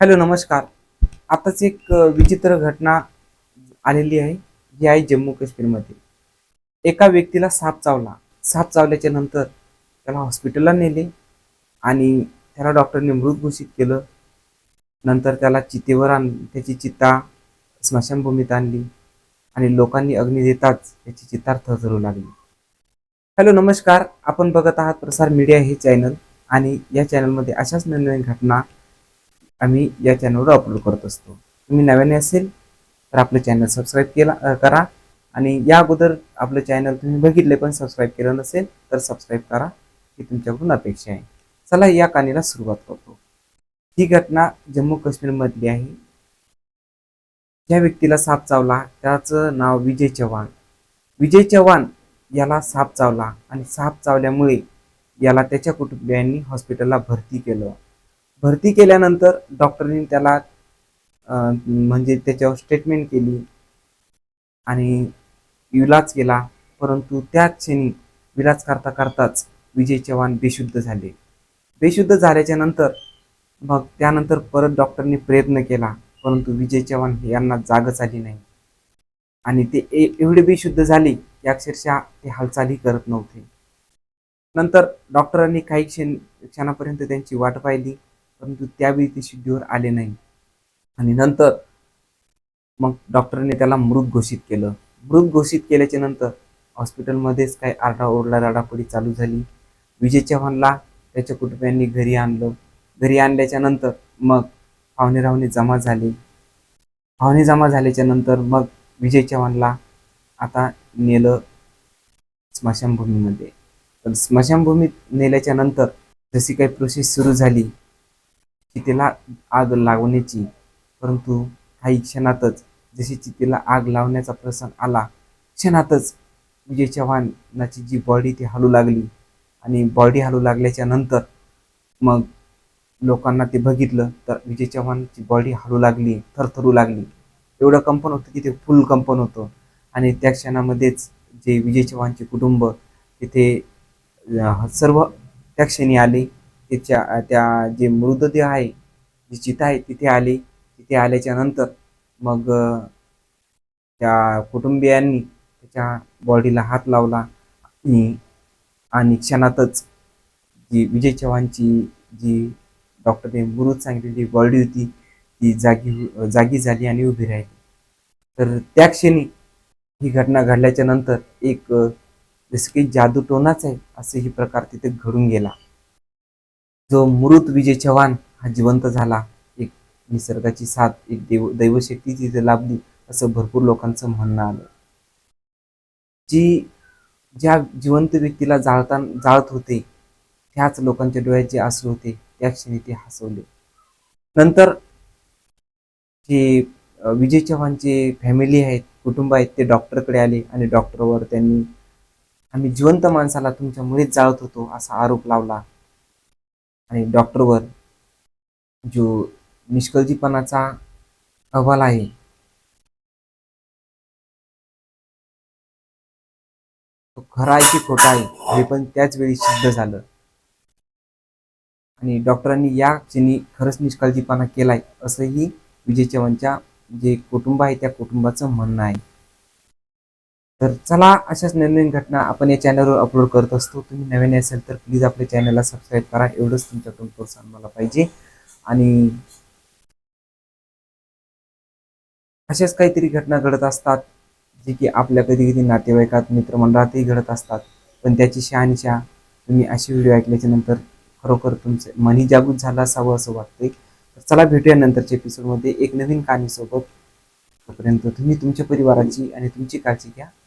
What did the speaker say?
Hello नमस्कार. आताच एक विचित्र घटना आलेली आहे जी आहे जम्मू काश्मीरमध्ये. एका व्यक्तीला साप चावला. साप चावल्याच्या नंतर त्याला हॉस्पिटलला नेले आणि त्याला डॉक्टरने मृत घोषित केलं. नंतर त्याला चितेवर आण त्याची चिता स्मशानभूमीत आणली आणि लोकांनी अग्नी देताच त्याची चितार थरथरू लागली. हॅलो नमस्कार. आपण बघत आहात प्रसार मीडिया हे चॅनल आणि या चॅनलमध्ये अशाच नवीन घटना आम्ही या चॅनलवर अपलोड करत असतो. तुम्ही नव्याने असेल तर आपलं चॅनल सबस्क्राईब केला करा. आणि या अगोदर आपलं चॅनल तुम्ही बघितले पण सबस्क्राईब केलं नसेल तर सबस्क्राईब करा. ही तुमच्याकडून अपेक्षा आहे. चला या कहाणीला सुरुवात करतो. ही घटना जम्मू काश्मीरमधली आहे. ज्या व्यक्तीला साप चावला. त्याचं नाव विजय चव्हाण. विजय चव्हाण याला साप चावला आणि साप चावल्यामुळे याला त्याच्या कुटुंबियांनी हॉस्पिटलला भरती केलं. भरती केल्यानंतर डॉक्टरनी त्याला म्हणजे त्याच्यावर स्टेटमेंट केली आणि इलाज केला. परंतु त्याच क्षणी इलाज करता करताच विजय चव्हाण बेशुद्ध झाले. बेशुद्ध झाल्याच्यानंतर मग त्यानंतर परत डॉक्टरनी प्रयत्न केला परंतु विजय चव्हाण हे यांना जागच आली नाही. आणि ते ए- एवढे बेशुद्ध झाले की अक्षरशः ते हालचालही करत नव्हते. नंतर डॉक्टरांनी काही क्षण क्षणापर्यंत त्यांची वाट पाहिली. परंतु त्यावेळी ते शुद्धीवर आले नाही. आणि नंतर मग डॉक्टरने त्याला मृत घोषित केलं. मृत घोषित केल्याच्यानंतर हॉस्पिटलमध्येच काही आरडाओरडा रडापडी चालू झाली. विजय चव्हाणला त्याच्या कुटुंबियांनी घरी आणलं. घरी आणल्याच्या नंतर मग पाहुणे राहुणे जमा झाले. पाहुणे जमा झाल्याच्यानंतर मग विजय चव्हाणला आता नेलं स्मशानभूमीमध्ये. तर स्मशानभूमीत नेल्याच्या नंतर जशी काही प्रोसेस सुरू झाली चितेला आग लावण्याची परंतु काही क्षणातच जशी चितेला आग लावण्याचा प्रसंग आला क्षणातच विजय चव्हाणाची जी बॉडी ती हलू लागली. आणि बॉडी हलू लागल्याच्या नंतर मग लोकांना ते बघितलं तर विजय चव्हाणची बॉडी हलू लागली थरथरू लागली. एवढं कंपन होतं की ते फुल कंपन होतं. आणि त्या क्षणामध्येच जे विजय चव्हाणचे कुटुंब तिथे सर्व त्या क्षणी आले. त्याच्या त्या जे मृतदेह आहे जी चिता आहे तिथे आले. तिथे आल्याच्यानंतर मग त्या कुटुंबियांनी त्याच्या बॉडीला हात लावला आणि क्षणातच जी विजय चव्हाणची जी डॉक्टरने मृत सांगितलेली बॉडी होती ती जागी जागी झाली आणि उभी राहिली. तर त्या क्षणी ही घटना घडल्याच्या नंतर एक अं, जसं काही जादूटोनाच आहे असे ही प्रकार तिथे घडून गेला. जो मृत विजय चव्हाण हा जिवंत झाला एक निसर्गाची साथ एक देव दैवशक्ती तिथे लाभली असं भरपूर लोकांचं म्हणणं आलं. जी ज्या जिवंत व्यक्तीला जाळता जाळत होते त्याच लोकांच्या डोळ्याचे आसू होते त्या क्षणी ते हसवले. नंतर जे विजय चव्हाणचे फॅमिली आहेत कुटुंब आहेत ते डॉक्टरकडे आले आणि डॉक्टरवर त्यांनी आम्ही जिवंत माणसाला तुमच्यामुळेच जाळत होतो असा आरोप लावला. आणि डॉक्टरवर जो निष्कळजीपणाचा अहवाल आहे तो खरा आहे की खोटा आहे हे पण त्याच वेळी सिद्ध झालं. आणि डॉक्टरांनी या क्षणी खरंच निष्काळजीपणा केलाय असंही विजय चव्हाणच्या जे कुटुंब आहे त्या कुटुंबाचं म्हणणं आहे. तर चला अशाच नवीन घटना आपण या चॅनलवर अपलोड करत असतो. तुम्ही नवीन असेल तर प्लीज आपल्या चॅनलला सबस्क्राईब करा. एवढंच तुमच्याकडून प्रोत्साहन मला पाहिजे. आणि अशाच काहीतरी घटना घडत असतात जे की आपल्या कधी कधी नातेवाईकात मित्रमंडळातही घडत असतात. पण त्याची शहानिशा तुम्ही अशी व्हिडिओ ऐकल्याच्या नंतर खरोखर तुमचं मनही जागृत झालं असावं असं वाटतंय. तर चला भेटूया नंतरच्या एपिसोडमध्ये एक नवीन कहाणीसोबत. तोपर्यंत तुम्ही तुमच्या परिवाराची आणि तुमची काळजी घ्या.